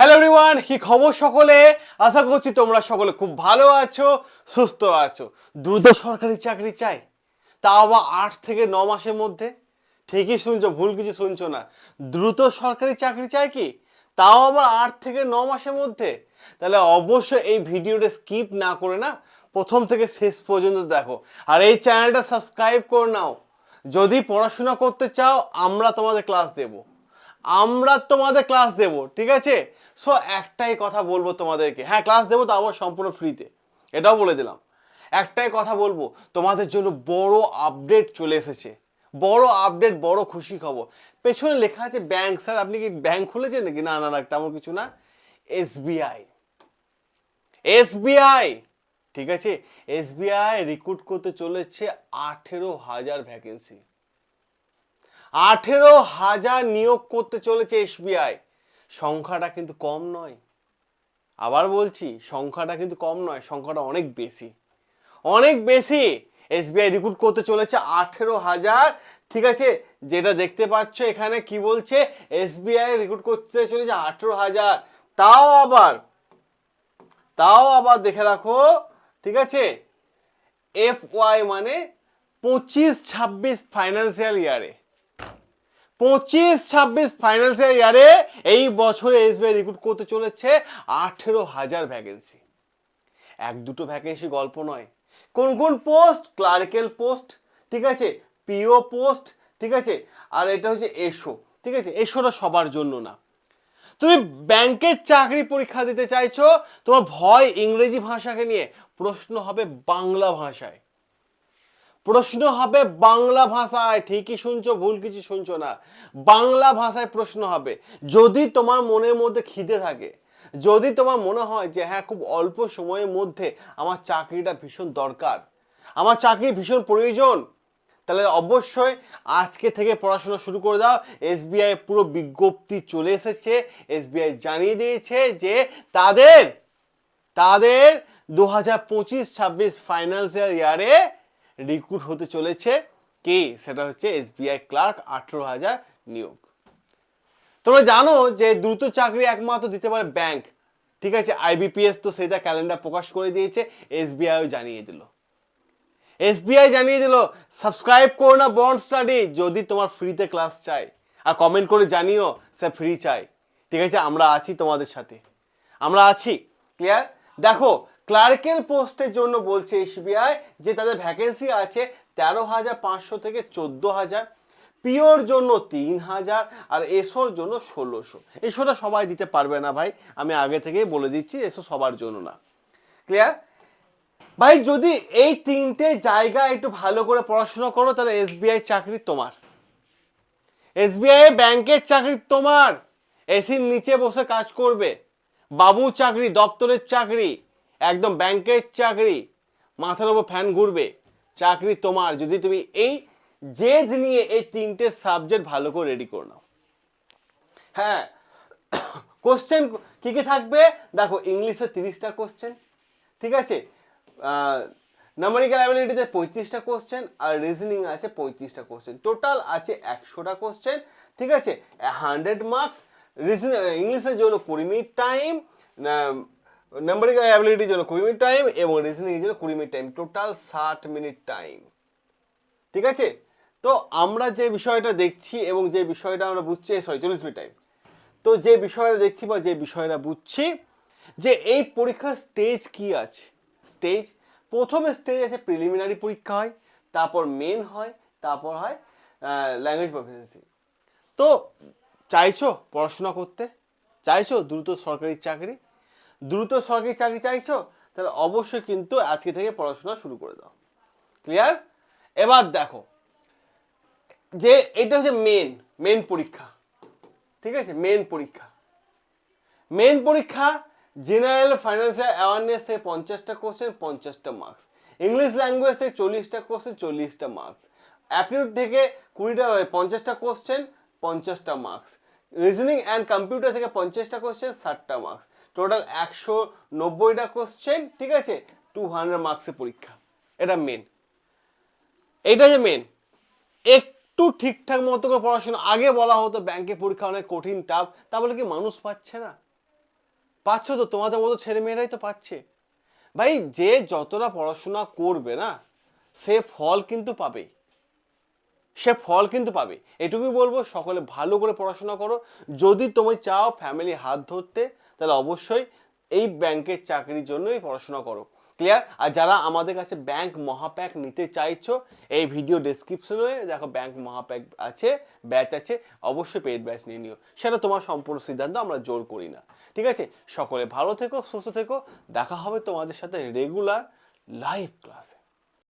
Hello everyone কি খবর সকলে? আশা করছি তোমরা সকলে খুব ভালো আছো, সুস্থ আছো। দ্রুত সরকারি চাকরি চাই। তা আবার আট থেকে ন মাসের মধ্যে? ঠিকই শুনছো, ভুল কিছু শুনছো না। দ্রুত সরকারি চাকরি চাই কি? তাও আবার আট থেকে ন মাসের মধ্যে? তাহলে অবশ্যই এই ভিডিওটা স্কিপ না করে না, প্রথম থেকে শেষ পর্যন্ত দেখো। আর এই চ্যানেলটা সাবস্ক্রাইব করে নাও। যদি পড়াশোনা করতে চাও, আমরা তোমাদের ক্লাস দেবো। আমরা তোমাদের ক্লাস দেব, ঠিক আছে? সো একটাই কথা বলব তোমাদেরকে। হ্যাঁ ক্লাস দেবো তো আবার সম্পূর্ণ ফ্রিতে এটাও বলে দিলাম। একটাই কথা বলব, তোমাদের জন্য বড় আপডেট চলে এসেছে। বড় আপডেট বড় খুশি খবর। পেছনে লেখা আছে ব্যাংক স্যার আপনি কি ব্যাংক খুলেছেন নাকি? না না না, তেমন কিছু না। এসবিআই এসবিআই ঠিক আছে? এসবিআই রিক্রুট করতে চলেছে আঠেরো হাজার ভ্যাকেন্সি আঠেরো হাজার নিয়োগ করতে চলেছে এসবিআই। সংখ্যাটা কিন্তু কম নয়। আবার বলছি, সংখ্যাটা কিন্তু কম নয়, সংখ্যাটা অনেক বেশি। অনেক বেশি এসবিআই রিক্রুট করতে চলেছে আঠেরো হাজার। ঠিক আছে, যেটা দেখতে পাচ্ছ এখানে কি বলছে? এসবিআই রিক্রুট করতে চলেছে আঠেরো হাজার। তাও আবার তাও আবার দেখে রাখো, ঠিক আছে? এফ ওয়াই মানে পঁচিশ ছাব্বিশ ফাইন্যান্সিয়াল ইয়ারে পঁচিশ, ছাব্বিশ ফাইন্যান্সিয়াল ইয়ারে এই বছরে এসবিআই রিক্রুট করতে চলেছে আঠেরো হাজার ভ্যাকেন্সি এক দুটো ভ্যাকেন্সি গল্প নয়। কোন কোন পোস্ট ক্লারিক্যাল পোস্ট ঠিক আছে? পিও পোস্ট ঠিক আছে? আর এটা হচ্ছে এসো, ঠিক আছে? এসোটা সবার জন্য না। তুমি ব্যাংকের চাকরি পরীক্ষা দিতে চাইছো, তোমার ভয় ইংরেজি ভাষাকে নিয়ে। প্রশ্ন হবে বাংলা ভাষায়। প্রশ্ন হবে বাংলা ভাষায়। ঠিকই শুনছো, ভুল কিছু শুনছো না। বাংলা ভাষায় প্রশ্ন হবে, যদি তোমার মনের মধ্যে খিদে থাকে, যদি তোমার মনে হয় যে হ্যাঁ খুব অল্প সময়ের মধ্যে আমার চাকরিটা ভীষণ দরকার, আমার চাকরি ভীষণ প্রয়োজন, তাহলে অবশ্যই আজকে থেকে পড়াশোনা শুরু করে দাও। এসবিআই পুরো বিজ্ঞপ্তি চলে এসেছে। এসবিআই জানিয়ে দিয়েছে যে, তাদের তাদের দু হাজার পঁচিশ ছাব্বিশ ফাইন্যান্সিয়াল ইয়ারে রিক্রুট হতে চলেছে কে? সেটা হচ্ছে এসবিআই ক্লার্ক আঠেরো হাজার নিয়োগ। তোমরা জানো যে দ্রুত চাকরি একমাত্র দিতে পারে ব্যাংক ঠিক আছে আইবিপিএস তো সেটা ক্যালেন্ডার প্রকাশ করে দিয়েছে এসবিআইও জানিয়ে দিল। এসবিআই জানিয়ে দিল সাবস্ক্রাইব করো না বন্ড স্টাডি যদি তোমার ফ্রিতে ক্লাস চাই। আর কমেন্ট করে জানিও, সে ফ্রি চাই ঠিক আছে, আমরা আছি তোমাদের সাথে। আমরা আছি ক্লিয়ার দেখো ক্লার্কেল পোস্টের জন্য বলছে এসবিআই যে তাদের ভ্যাকেন্সি আছে তেরো হাজার পাঁচশো থেকে চোদ্দ হাজার, পিওর জন্য তিন হাজার আর এসোর জন্য ষোলোশো। এসোটা সবাই দিতে পারবে না ভাই, আমি আগে থেকেই বলে দিচ্ছি এসো সবার জন্য না। ক্লিয়ার ভাই, যদি এই তিনটে জায়গা একটু ভালো করে পড়াশোনা করো, তাহলে এসবিআই চাকরি তোমার। এসবিআই ব্যাংকের চাকরি তোমার। এসির নিচে বসে কাজ করবে। বাবু চাকরি, দপ্তরের চাকরি। একদম ব্যাংকের চাকরি, মাথার উপর ফ্যান ঘুরবে, চাকরি তোমার। যদি তুমি এই জেদ নিয়ে এই তিনটে সাবজেক্ট ভালো করে রেডি করে নাও। হ্যাঁ কোশ্চেন কি কি থাকবে? দেখো, ইংলিশে তিরিশটা কোশ্চেন ঠিক আছে? নাম্বারিক্যাল অ্যাবিলিটিতে পঁয়ত্রিশটা কোশ্চেন আর রিজনিং আছে পঁয়ত্রিশটা কোশ্চেন টোটাল আছে একশোটা কোশ্চেন ঠিক আছে? হান্ড্রেড মার্কস রিজন ইংলিশের জন্য কুড়ি মিনিট টাইম নাম্বারিক্যাল অ্যাবিলিটির জন্য কুড়ি মিনিট টাইম এবং রিজনিংয়ের জন্য কুড়ি মিনিট টাইম টোটাল ষাট মিনিট টাইম ঠিক আছে? তো আমরা যে বিষয়টা দেখছি এবং যে বিষয়টা আমরা বুঝছি সরি চল্লিশ মিনিট টাইম তো যে বিষয়টা দেখছি বা যে বিষয়টা বুঝছি, যে এই পরীক্ষার স্টেজ কি আছে? স্টেজ প্রথম স্টেজ আছে প্রিলিমিনারি পরীক্ষা হয়, তারপর মেন হয়, তারপর হয় ল্যাঙ্গুয়েজ প্রফিসিয়েন্সি তো চাইছো পড়াশোনা করতে? চাইছো দ্রুত সরকারি চাকরি? দ্রুত সরকারি চাকরি চাইছো, তাহলে অবশ্যই কিন্তু আজকে থেকে পড়াশোনা শুরু করে দাও। ক্লিয়ার এবার দেখো, যে এটা হচ্ছে মেন মেন পরীক্ষা। ঠিক আছে? মেন পরীক্ষা। মেন পরীক্ষা জেনারেল ফাইন্যান্সিয়াল অ্যাওয়ারনেস থেকে পঞ্চাশটা কোশ্চেন পঞ্চাশটা মার্কস ইংলিশ ল্যাঙ্গুয়েজ থেকে চল্লিশটা কোশ্চেন চল্লিশটা মার্কস অ্যাপটিউড থেকে কুড়িটা, পঞ্চাশটা কোশ্চেন পঞ্চাশটা মার্কস রিজনিং অ্যান্ড কম্পিউটার থেকে পঞ্চাশটা কোশ্চেন ষাটটা মার্কস টোটাল একশো নব্বইটা কোশ্চেন ঠিক আছে? টু হান্ড্রেড মার্কসের পরীক্ষা। এটা মেন এটা যে মেন একটু ঠিকঠাক মতো করে পড়াশোনা। আগে বলা হতো ব্যাংকে পরীক্ষা অনেক কঠিন টাফ তা বলে কি মানুষ পাচ্ছে না? পাচ্ছ তো, তোমাদের মতো ছেলেমেয়েরাই তো পাচ্ছে। ভাই, যে যতটা পড়াশোনা করবে না, সে ফল কিন্তু পাবেই। সে ফল কিন্তু পাবে। এটুকুই বলব, সকলে ভালো করে পড়াশোনা করো। যদি তুমি চাও ফ্যামিলি হাত ধরতে, তাহলে অবশ্যই এই ব্যাংকের চাকরির জন্যই পড়াশোনা করো। ক্লিয়ার আর যারা আমাদের কাছে ব্যাংক মহাপ্যাক নিতে চাইছো, এই ভিডিও ডেসক্রিপশনে দেখো ব্যাংক মহাপ্যাক আছে ব্যাচ আছে, অবশ্যই পেড ব্যাচ নিয়ে নিও। সেটা তোমার সম্পূর্ণ সিদ্ধান্ত, আমরা জোর করি না। ঠিক আছে? সকলে ভালো থেকো, সুস্থ থেকো। দেখা হবে তোমাদের সাথে রেগুলার লাইভ ক্লাসে